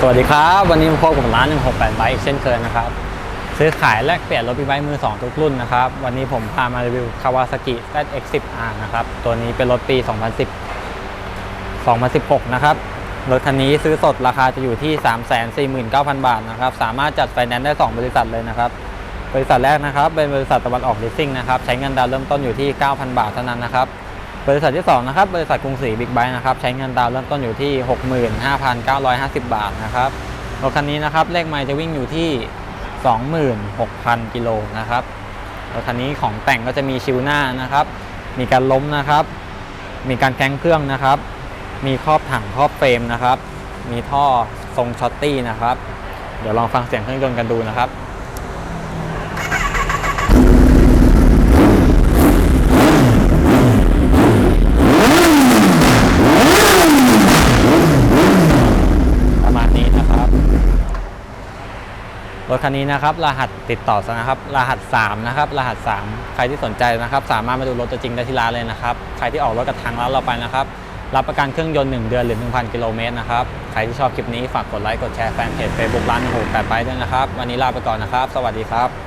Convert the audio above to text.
สวัสดีครับ วันนี้มาพบกับร้าน 168 ไบค์อีกเช่นเคยนะครับ ซื้อขายแลกเปลี่ยนรถบิ๊กไบค์มือ 2 ทุกรุ่นนะครับ วันนี้ผมพามารีวิว Kawasaki ZX10R นะครับ ตัวนี้เป็นรถปี 2010 2016 นะครับ รถคันนี้ซื้อสดราคาจะอยู่ที่ 349,000 บาทนะครับ สามารถจัดไฟแนนซ์ได้ 2 บริษัทเลยนะครับ บริษัทแรกนะครับ เป็นบริษัทตะวันออกลิสซิ่งนะครับ ใช้เงินดาวน์เริ่มต้นอยู่ที่ 9,000 บาทเท่านั้นนะครับ บริษัทที่2นะครับบริษัทกรุงศรีบิ๊กไบค์นะครับใช้เงินดาวน์เริ่มต้นอยู่ที่ 65,950 บาทนะครับรถคันนี้นะครับเลขไมล์จะวิ่งอยู่ที่ 26,000 กิโลนะครับรถคันนี้ของแต่งก็จะมีชิวหน้านะครับ มีการล้มนะครับ มีการแกงเครื่องนะครับ มีครอบถังครอบเฟรมนะครับ มีท่อทรงช็อตตี้นะครับ เดี๋ยวลองฟังเสียงเครื่องยนต์กันดูนะครับ ประมาณนี้นะครับ รถคันนี้นะครับ รหัสติดต่อนะครับ รหัส 3 นะครับ รหัส 3 ใครที่สนใจนะครับ สามารถมาดูรถตัวจริงได้ที่ร้านเลยนะครับ ใครที่ออกรถกับทางร้านเราไปนะครับ รับประกันเครื่องยนต์ 1 เดือนหรือ 1,000 กิโลเมตรนะครับ ใครที่ชอบคลิปนี้ฝากกดไลค์ กดแชร์แฟนเพจเฟซบุ๊กร้านหกแปดไปด้วยนะครับ วันนี้ลาไปก่อนนะครับ สวัสดีครับ